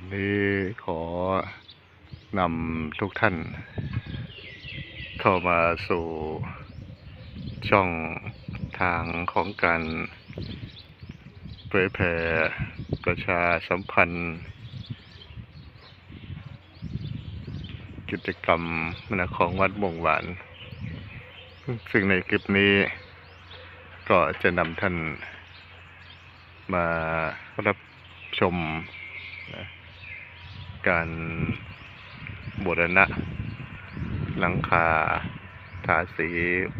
วันนี้ขอนำทุกท่าน เข้ามาสู่ช่องทางของการเผยแผ่ประชาสัมพันธ์ กิจกรรมนะของวัดม่วงหวาน ซึ่งในคลิปนี้ก็จะนำท่านมารับชมนะ การบูรณะ หลังคาทาสี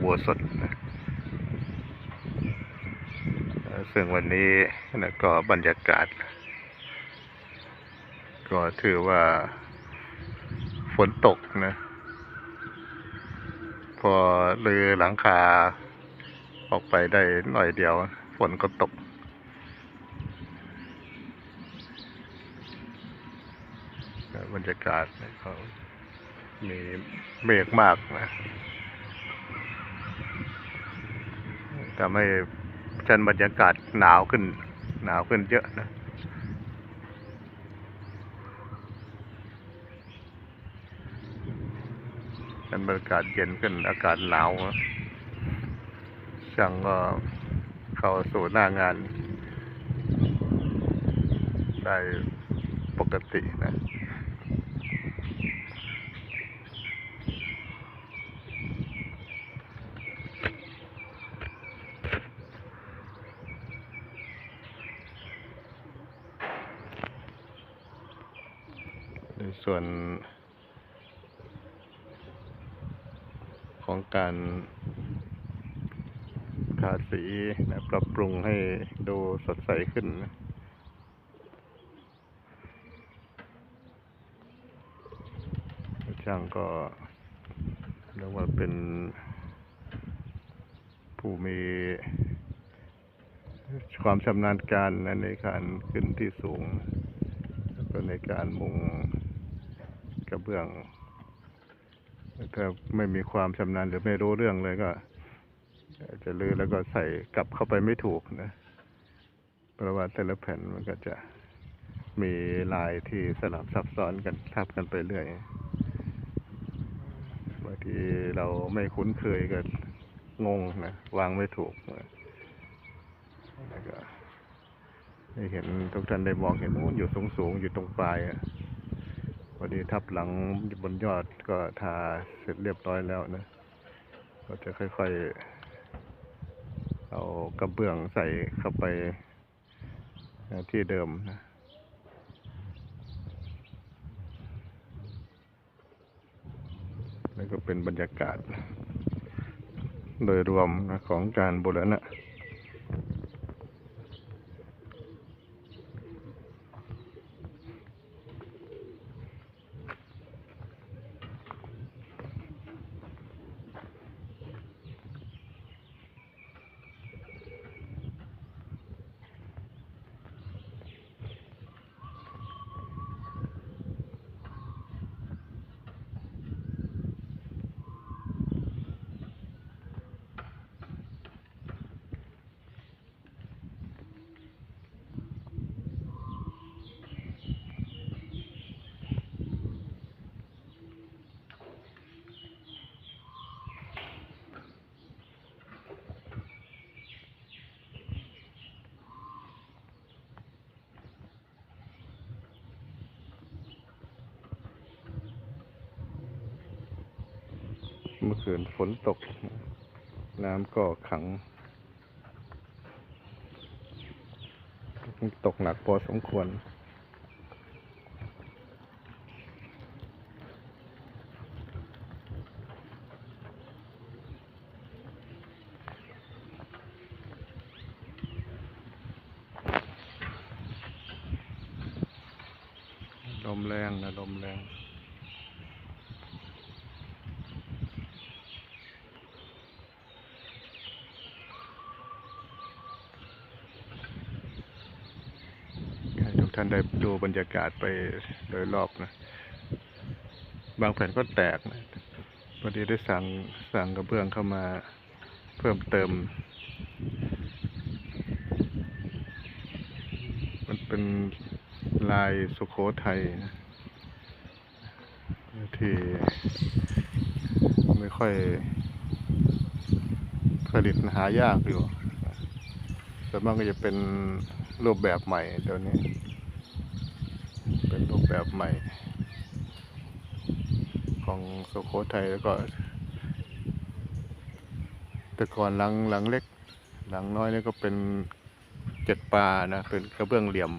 บัวสดนะซึ่งวันนี้นะก็บรรยากาศ ก็ถือว่าฝนตกนะ พอเลือหลังคาออกไปได้หน่อยเดียว ฝนก็ตก บ รรยากาศเขามีเมฆมากนะทำให้ชั้นบรรยากาศหนาวขึ้น หนาวขึ้นเยอะนะชั้นบรรยากาศเย็นขึ้นอากาศหนาวช่างก็เข้าสู่หน้างาน ได้ปกตินะ ใน ส่วนของการทาสีนะปรับปรุงให้ดูสดใสขึ้นนะช่างก็เรียกว่าเป็นผู้มีความชำนาญการนะในการขึ้นที่สูง แล้วก็ในการมุง กระเบื้องถ้าไม่มีความชำนาญหรือไม่รู้เรื่องเลยก็จะลื้อแล้วก็ใส่กลับเข้าไปไม่ถูกนะเพราะว่าแต่ละแผ่นมันก็จะมีลายที่สลับซับซ้อนกันทับกันไปเรื่อยบางทีเราไม่คุ้นเคยก็งงนะวางไม่ถูกแล้วก็ให้เห็นทุกท่านได้มองเห็นนู่นอยู่สูงสูงๆอยู่ตรงปลายอะ วันนี้ทับหลังบนยอดก็ทาเสร็จเรียบร้อยแล้วนะ ก็จะค่อยๆ เอากระเบื้องใส่เข้าไปที่เดิมนะแล้วก็เป็นบรรยากาศ โดยรวมนะของการบูรณะ เมื่อคืนฝนตก น้ำก็ขัง ตกหนักพอสมควร ลมแรงนะ ลมแรง ให้ ท่านได้ดูบรรยากาศไปโดยรอบนะ บางแผ่นก็แตกนะพอดีได้สั่งสั่งกระเบื้องเข้ามาเพิ่มเติม มันเป็นลายสุโขทัยนะที่ไม่ค่อยผลิตหายากอยู่แต่มันก็จะเป็นรูปแบบใหม่เดี๋ยวนี้ แบบใหม่ ของสุโขทัยแล้วก็แต่ก่อนหลังหลังเล็ก หลังน้อยนี่ก็เป็นเจ็ดปลานะเป็นกระเบื้องเหลี่ยม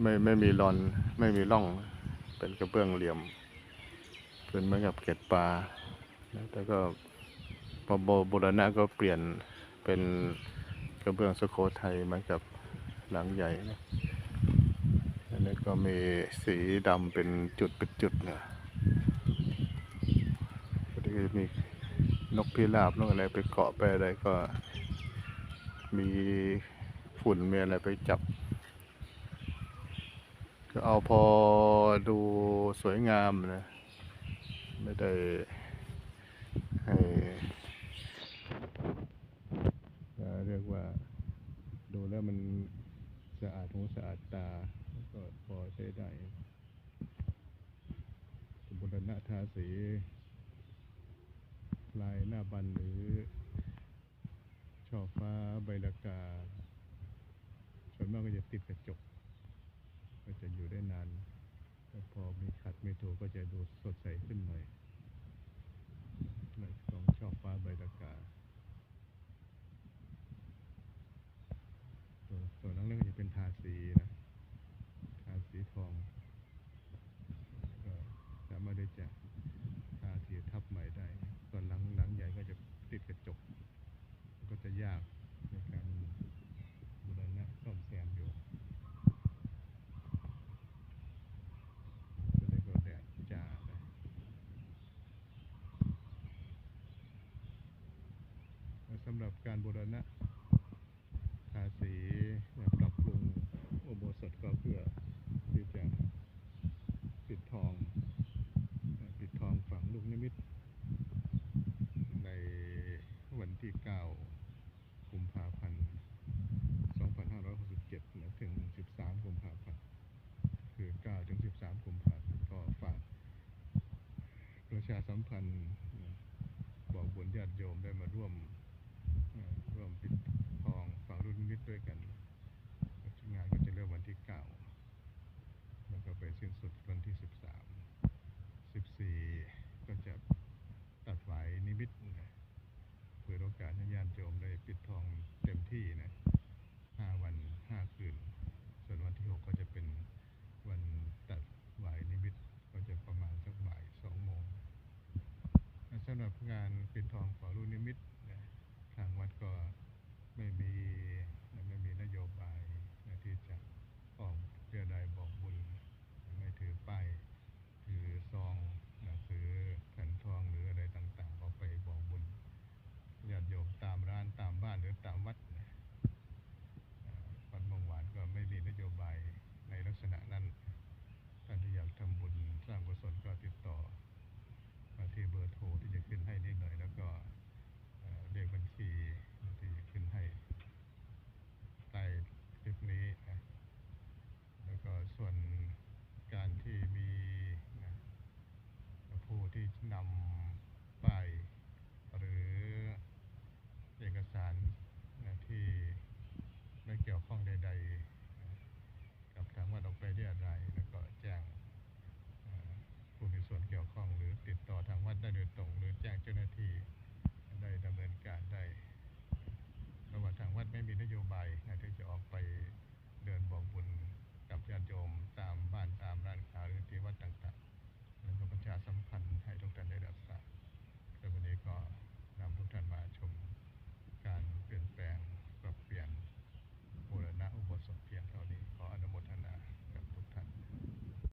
ไม่ไม่มีรอนไม่มีร่อง เป็นกระเบื้องเหลี่ยม เป็นเหมือนกับเกล็ดปลานะแต่ก็พอโบบูรณะก็เปลี่ยนเป็นกระเบื้องสุโขทัยเหมือนกับหลังใหญ่นะ อันนี้ก็มีสีดำเป็นจุดเป็นจุดนะก็จะมีนกพิราบนกอะไรไปเกาะไปอะไรก็มีฝุ่นมีอะไรไปจับ ก็เอาพอดูสวยงามนะ ไม่ได้ให้เอ่อเรียกว่าดูแล้วมัน สะอาดหูสะอาดตาแล้วก็พอใช้ได้บุรณะทาสี ลายหน้าบันหรือ ช่อฟ้าใบละกา ส่วนมากก็จะติดกระจก ก็จะอยู่ได้นานแต่พอมีขัดไม่ถูกก็จะดูสดใสขึ้นหน่อยในของชอบฟ้าใบตะกาส่วนส่วนนั้นก็จะ เป็นทาสีนะทาสีทองก็สามารถได้จะทาสีทับใหม่ได้ส่วนหลังหลังใหญ่ก็จะติดกระจก ก็จะยากในการบูรณะซ่อมแซมอยู่ก็เลยก็แดดจ้าสำหรับการบูรณะทาสี ก็เพื่อที่จะปิดทอง ปิดทองฝังลูกนิมิต ในวันที่ 9 กุมภาพันธ์ 2567นะถึง 13 กุมภาพันธ์ คือ 9 ถึง 13 กุมภาพันธ์ ก็ฝากประชาสัมพันธ์บอกบุญญาติโยมได้มาร่วมร่วมปิดทองฝังรุ่นนิมิตด้วยกันงานก็จะเริ่มวันที่ 9 แล้วก็ไปสิ้นสุดวันที่ 13 14 ก็จะตัดไหวายนิมิตนะเปิดโอกาสให้ญาติโยมได้ปิดทองเต็มที่นะ 5 วัน 5 คืน ส่วนวันที่ 6 ก็จะเป็นวันตัดหวายนิมิตก็จะประมาณสักบ่ายสองโมงและสำหรับงานปิดทองขอรูนิมิตนะทางวัดก็ไม่มีไม่มีนโยบายนะที่จะออกเรือใดบอกบุญ ไม่ถือป้ายถือซองี่ยวข้องใด ๆ กับทางวัดออกไปเรียรารแล้วก็แจ้งผู้มีส่วนเกี่ยวข้องหรือติดต่อทางวัดได้โดยตรง หรือแจ้งเจ้าหน้าที่ได้ดำเนินการได้เพราะว่าทางวัดไม่มีนโยบายที่จะออกไปเดินบ